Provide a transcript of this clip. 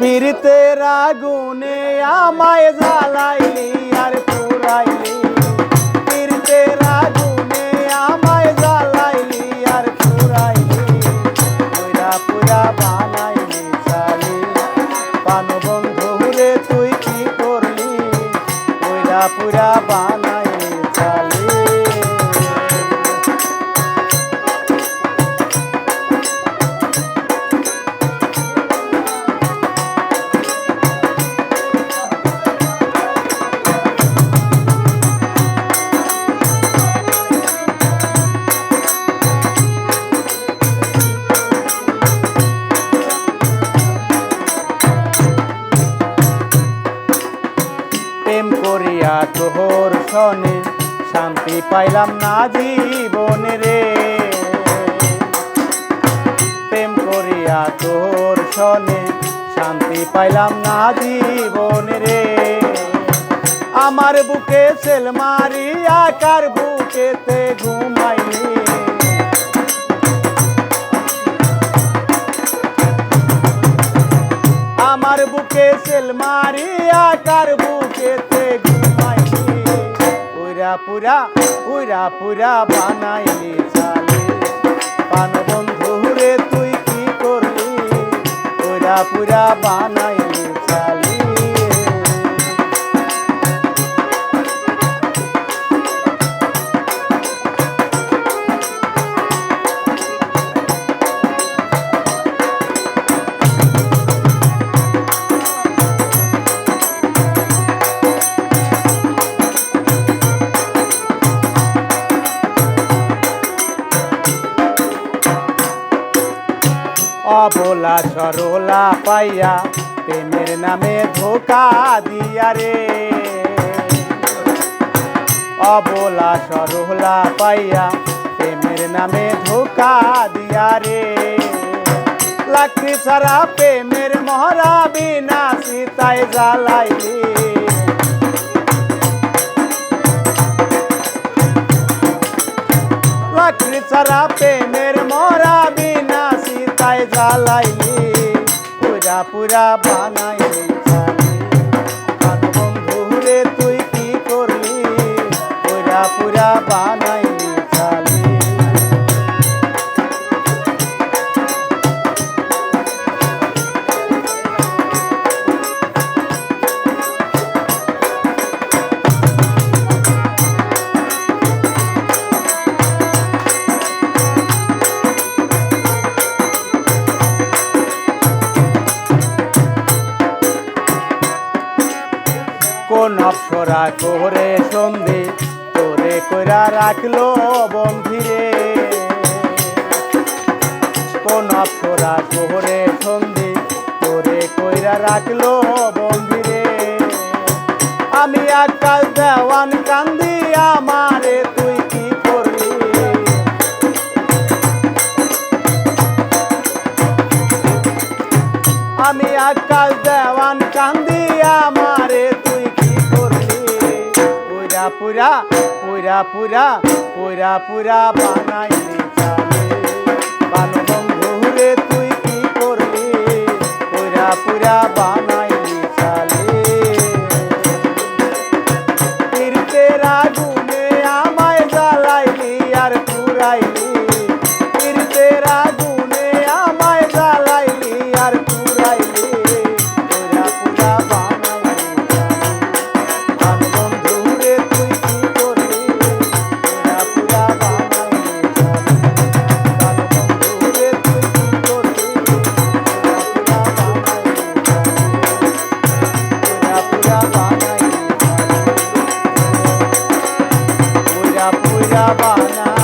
পীড়িতের আগুনে আমায় জ্বালাইলি আর পুরাইলি। প্রেম করিয়া তোহর সনে শান্তি পাইলাম না জীবনে রে। প্রেম করিয়া তোর সনে শান্তি পাইলাম না জীবনে রে। আমার বুকে সেল মারিয়া, কার বুকেতে ঘুমাইলি বুকে সেল মারিয়া কার বুকেতে ঘুমাইলি। পুরা পুরা পুরা পুরা বানাইলি চালে। পান বন্ধু রে, তুই কি করলি? পুরা পুরা বানাইলি অবলা সরলা পাইয়া প্রেমের নামে ধোকা দিয়া রে। অবলা সরলা পাইয়া প্রেমের নামে ধোকা দিয়া রে। লাকড়ি ছাড়া প্রেমের মহরা বিনা সীতায় জ্বালাইলি। লাকড়ি ছাড়া প্রেমের সীতায় জ্বালাইলি পুরা পুরা বানাইলি বন্ধু রে তুই কি করলি? পুরা পুরা বানাইলি অপসরা করে সন্ধি, তোরে কইরা রাখল বন্ধিরে। কোন অপসরা করে সন্ধি, তোরে কইরা রাখল বন্ধিরে। আমি আকাল দেওয়ান কান্দি, আমারে তুই কি করলি? আমি আকাল দেওয়ান কান্দি, আমারে তুই কি করলি পুরা পুরা পুরা পুরা পুরা পুরা বানাইলি